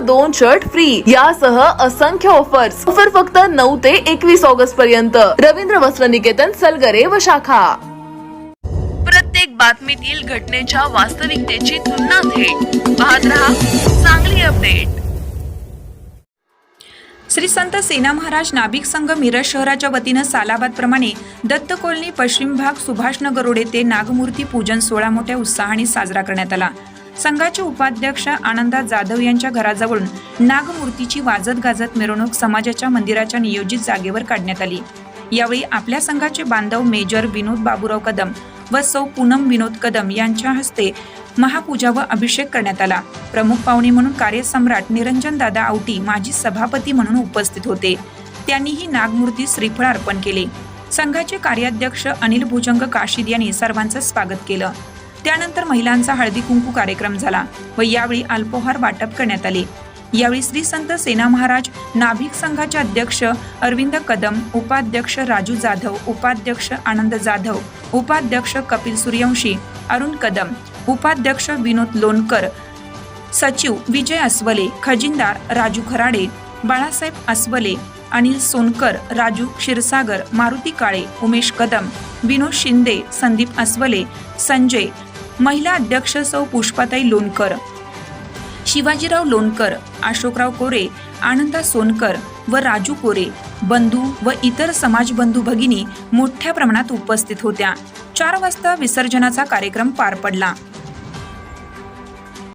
दोन shirt free यासह असंख्य ऑफर्स ऑफर फक्त नऊ ते एकवीस ऑगस्ट पर्यंत. रवींद्र वस्त्र निकेतन सलगरे व शाखा. प्रत्येक बातमीतील घटनेच्या वास्तविकतेची तुलना थेट. पाहत रहा चांगली अपडेट श्री संत सेना महाराज नाभिक संघ मिरज शहराच्या वतीनं सालाबाद प्रमाणे दत्त कॉलनी पश्चिम भाग सुभाषनगर रोड येथे नागमूर्ती पूजन सोहळा मोठ्या उत्साहाने साजरा करण्यात आला. संघाचे उपाध्यक्ष आनंदा जाधव यांच्या घराजवळून नागमूर्तीची वाजत गाजत मिरवणूक समाजाच्या मंदिराच्या नियोजित जागेवर काढण्यात आली. यावेळी आपल्या संघाचे बांधव मेजर विनोद बाबूराव कदम व सौ पूनम विनोद कदम यांच्या हस्ते महापूजा व अभिषेक करण्यात आला. प्रमुख पाहुणे म्हणून कार्यसम्राट निरंजन दादा आवटी माजी सभापती म्हणून उपस्थित होते. त्यांनीही नागमूर्ती श्रीफळ अर्पण केले. संघाचे कार्याध्यक्ष अनिल भुजंग काशीद यांनी सर्वांचं स्वागत केलं. त्यानंतर महिलांचा हळदी कुंकू कार्यक्रम झाला व यावेळी अल्पोहार वाटप करण्यात आले. यावेळी श्री संत सेना महाराज नाभिक संघाचे अध्यक्ष अरविंद कदम उपाध्यक्ष राजू जाधव उपाध्यक्ष आनंद जाधव उपाध्यक्ष कपिल सूर्यवंशी अरुण कदम उपाध्यक्ष विनोद लोणकर सचिव विजय अस्वले खजिनदार राजू खराडे बाळासाहेब अस्वले अनिल सोनकर राजू क्षीरसागर मारुती काळे उमेश कदम विनोद शिंदे संदीप अस्वले संजय महिला अध्यक्ष सौ पुष्पाताई लोणकर शिवाजीराव लोणकर अशोकराव कोरे आनंदा सोनकर व राजू कोरे बंधू व इतर समाजबंधू भगिनी मोठ्या प्रमाणात उपस्थित होत्या. चार वाजता विसर्जनाचा कार्यक्रम पार पडला.